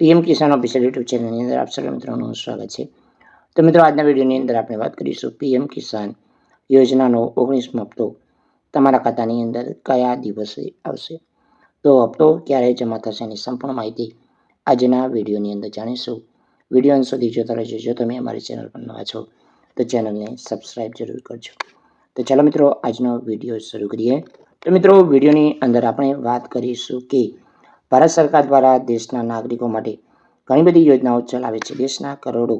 PM કિસાન officer YouTube ચેનલની અંદર આપ સર્વ મિત્રોનું સ્વાગત છે. તો મિત્રો, આજના વિડીયોની અંદર આપણે વાત કરીશું પીએમ કિસાન યોજનાનો ઓગણીસમો હપ્તો. તમારા ખાતાની અંદર કયા દિવસે આવશે? તો હપ્તો ક્યારે જમા થશે એની સંપૂર્ણ માહિતી આજના વિડીયોની અંદર જાણીશું. વીડિયો અંત સુધી જોતા રહેજો. જો તમે અમારી ચેનલ પર નવા છો, તો ચેનલને સબસ્ક્રાઈબ જરૂર કરજો. તો ચાલો મિત્રો, આજનો વીડિયો શરૂ કરીએ. તો મિત્રો, વિડીયોની અંદર આપણે વાત કરીશું કે ભારત સરકાર દ્વારા દેશના નાગરિકો માટે ઘણી બધી યોજનાઓ ચલાવે છે. દેશના કરોડો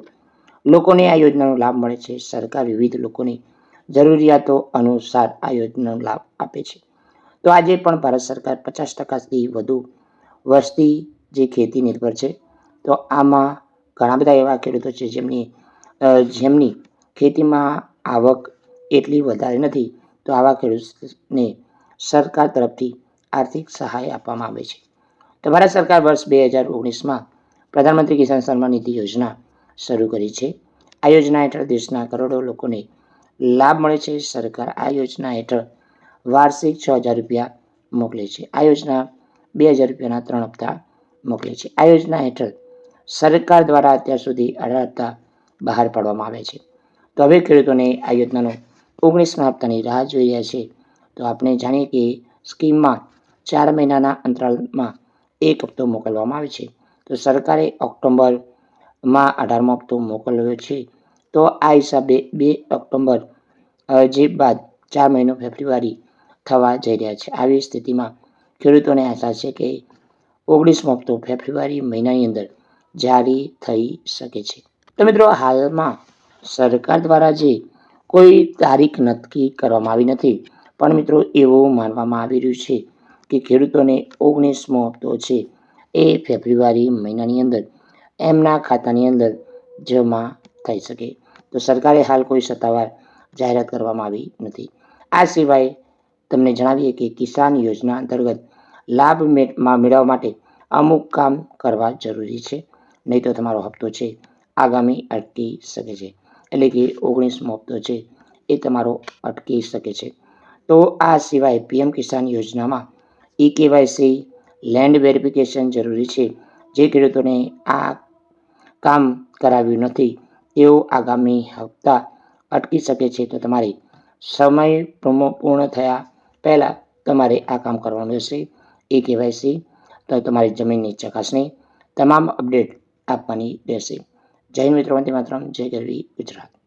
લોકોને આ યોજનાનો લાભ મળે છે. સરકાર વિવિધ લોકોની જરૂરિયાતો અનુસાર આ યોજનાનો લાભ આપે છે. તો આજે પણ ભારત સરકાર પચાસ ટકાથી વધુ વસ્તી જે ખેતી નિર્ભર છે, તો આમાં ઘણા બધા એવા ખેડૂતો છે જેમની જેમની ખેતીમાં આવક એટલી વધારે નથી, તો આવા ખેડૂતને સરકાર તરફથી આર્થિક સહાય આપવામાં આવે છે. તો ભારત સરકાર વર્ષ બે હજાર ઓગણીસમાં પ્રધાનમંત્રી કિસાન સન્માન નિધિ યોજના શરૂ કરી છે. આ યોજના હેઠળ દેશના કરોડો લોકોને લાભ મળે છે. સરકાર આ યોજના હેઠળ વાર્ષિક છ હજાર રૂપિયા મોકલે છે. આ યોજના બે હજાર રૂપિયાના ત્રણ હપ્તા મોકલે છે. આ યોજના હેઠળ સરકાર દ્વારા અત્યાર સુધી અઢાર હપ્તા બહાર પાડવામાં આવે છે. તો હવે ખેડૂતોને આ યોજનાનો ઓગણીસમા હપ્તાની રાહ જોઈ રહ્યા છે. તો આપણે જાણીએ કે સ્કીમમાં ચાર મહિનાના અંતરાલમાં એક હપ્તો મોકલવામાં આવે છે. તો સરકારે ઓક્ટોબરમાં અઢારમો હપ્તો મોકલ્યો છે. તો આ હિસાબે બે ઓક્ટોબર જે બાદ ચાર મહિનો ફેબ્રુઆરી થવા જઈ રહ્યા છે. આવી સ્થિતિમાં ખેડૂતોને આશા છે કે ઓગણીસમો હપ્તો ફેબ્રુઆરી મહિનાની અંદર જારી થઈ શકે છે. તો મિત્રો, હાલમાં સરકાર દ્વારા જે કોઈ તારીખ નક્કી કરવામાં આવી નથી, પણ મિત્રો એવું માનવામાં આવી રહ્યું છે કે ખેડૂતોને ઓગણીસમો હપ્તો છે એ ફેબ્રુઆરી મહિનાની અંદર, એમના ખાતાની અંદર જમા થઈ શકે. તો સરકારે હાલ કોઈ સત્તાવાર જાહેરાત કરવામાં આવી નથી. આ સિવાય તમને જણાવીએ કે કિસાન યોજના અંતર્ગત લાભ મેળવવા માટે અમુક કામ કરવા જરૂરી છે. નહીં તો તમારો હપ્તો છે આગામી અટકી શકે છે. એટલે કે ઓગણીસમો હપ્તો છે એ તમારો અટકી શકે છે. તો આ સિવાય પીએમ કિસાન યોજનામાં ઈ કેવાયસી લેન્ડ વેરિફિકેશન જરૂરી છે. જે ખેડૂતોને આ કામ કરાવ્યું નથી, તેઓ આગામી હપ્તા અટકી શકે છે. તો તમારે સમય પૂર્ણ થયા પહેલાં તમારે આ કામ કરવાનું રહેશે. એ કેવાયસી તો તમારી જમીનની ચકાસણી તમામ અપડેટ આપવાની રહેશે. જય મિત્રો, વંદે માતરમ, જય ગરવી ગુજરાત.